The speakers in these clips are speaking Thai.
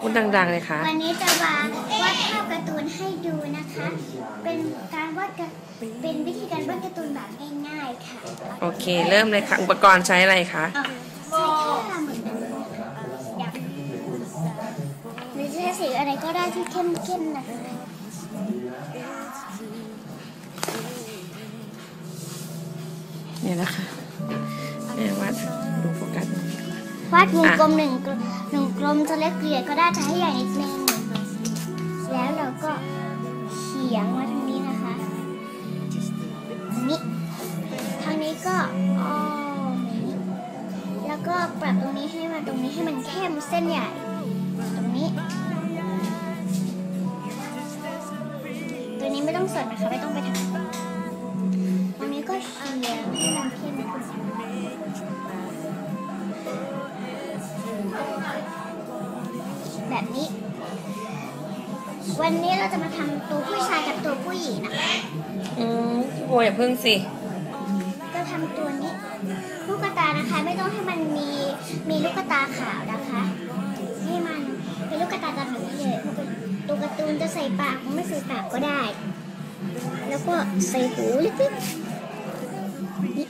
พูดดังๆเลยค่ะ วันนี้จะมาวาดภาพการ์ตูนให้ดูนะคะ เป็นการวาดการเป็นวิธีการวาดการ์ตูนแบบง่ายๆค่ะ โอเค เริ่มเลยค่ะ อุปกรณ์ใช้อะไรคะเอาใช้แค่เหมือนเดิมอยากหรือจะใช้สีอะไรก็ได้ที่เข้มๆนะคะเนี่ยนะคะแม่วัดดูโฟกัส วาดวงกลมหนึ่งกลมหนึ่งกลมจะเล็กเกลี่ยก็ได้จะให้ใหญ่นิดนึงแล้วเราก็เฉียงมาทางนี้นะคะทางนี้ทางนี้ก็อ้อมนี้แล้วก็ปรับตรงนี้ให้มาตรงนี้ให้มันเข้มเส้นใหญ่ ตรงนี้ ตัวนี้ไม่ต้องสดนะคะไม่ต้องไปทำ วันนี้เราจะมาทำตัวผู้ชายกับตัวผู้หญิงนะคะอืมพี่โบอย่าพึ่งสิก็ทำตัวนี้ ลูกตานะคะ ไม่ต้องให้มันมีมีลูกตาขาวนะคะให้มันเป็นลูกตาดำแบบนี้เลยตัวการ์ตูนจะใส่ปากไม่ใส่ปากก็ได้ แล้วก็ใส่หูเล็กๆนี่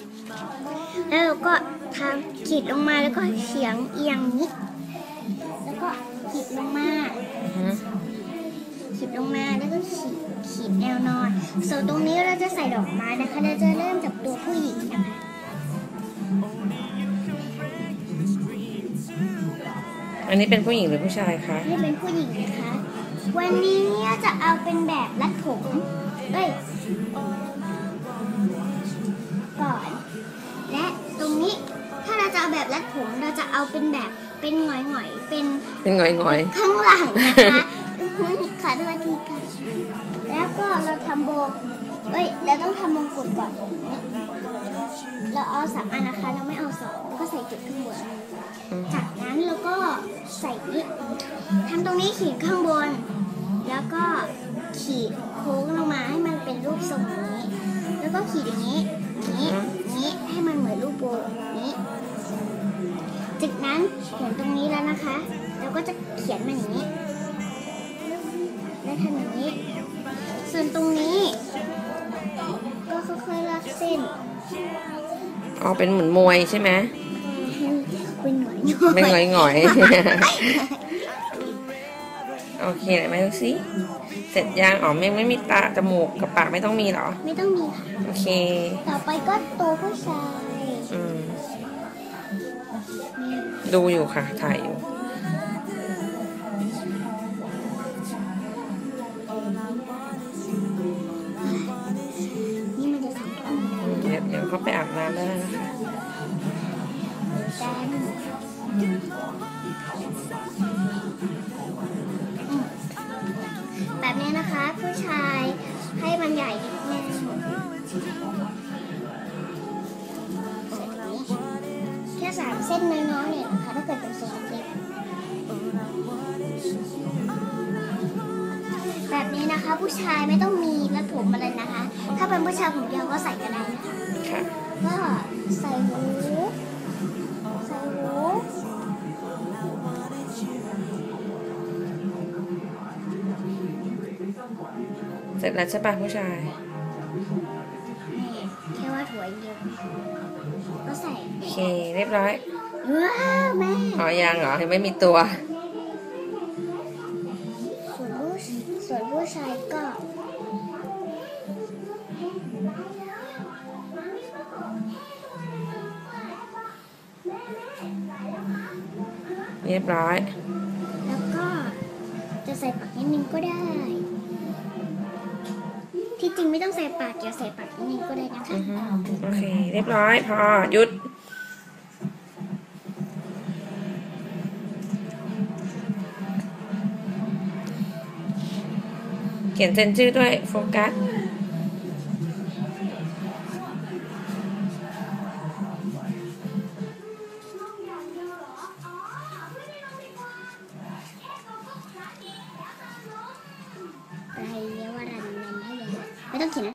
แล้วเราก็ทำขีดลงมาแล้วก็เฉียงเอียงนี้แล้วก็ขีดลงมา ส่วนตรงนี้เราจะใส่ดอกไม้นะคะเราจะเริ่มจากตัวผู้หญิงนะคะอันนี้เป็นผู้หญิงหรือผู้ชายคะนี่เป็นผู้หญิงนะคะ วันนี้จะเอาเป็นแบบรัดผมเอ้ยก่อน และตรงนี้ถ้าเราจะเอาแบบรัดผมเราจะเอาเป็นแบบเป็นหงอยๆเป็นเป็นหงอยข้างหลังนะคะ ขอโทษทีค่ะ แล้วก็เราทำโบเอ้ยเราต้องทำมงกุฎก่อน เราเอาสามอันนะคะ เราไม่เอาสองก็ใส่จุดข้างบนๆอืมจากนั้นเราก็ใส่นี้ทำตรงนี้ขีดข้างบน แล้วก็ขีดโค้งลงมาให้มันเป็นรูปทรงนี้ แล้วก็ขีดอย่างนี้นี้นี้ให้มันเหมือนรูปโบนี้จากนั้นเขียนตรงนี้แล้วนะคะ เราก็จะเขียนมันอย่างนี้ แล้วทำอย่างนี้ ส่วนตรงนี้ ก็ค่อยๆลากเส้นอ๋อเป็นเหมือนมวยใช่ไหมให้เป็นหน่วยเป็นหงอยหงอยๆโอเคไหนมาดูสิเสร็จยังอ๋อไม่ไม่มีตาจมูกกับปากไม่ต้องมีเหรอ ไม่ต้องมีค่ะโอเค ต่อไปก็ตัวผู้ชายอืมดูอยู่ค่ะ ถ่ายอยู่ ดี๋ยวเดี๋ยวเขาไปอาบน้ำแล้วนะคะแบบนี้นะคะ ผู้ชายให้มันใหญ่นิดนึงแค่สามเส้นน้อยๆเนี่ยนะคะถ้าเกิดเป็นทรงเล็กแบบนี้นะคะ ผู้ชายไม่ต้องมีรัดผมอะไรนะคะ ถ้าเป็นผู้ชายผมยาวก็ใส่ก็ได้ คะค่ะ ก็ใส่หูใส่หูเสร็จแล้วใช่ปะผู้ชายนี่แค่ว่าถั่วอย่างเดียวก็ใส่โอเค เรียบร้อยว้าวแม่ อ๋อยังเหรอยังไม่มีตัว เรียบร้อย แล้วก็จะใส่ปากนิดนึงก็ได้ ที่จริงไม่ต้องใส่ปากอย่าใส่ปากนิดนึงก็ได้นะคะอือฮึโอเค เรียบร้อย พอหยุด เขียนเซ็นชื่อด้วยโฟกัส I don't care.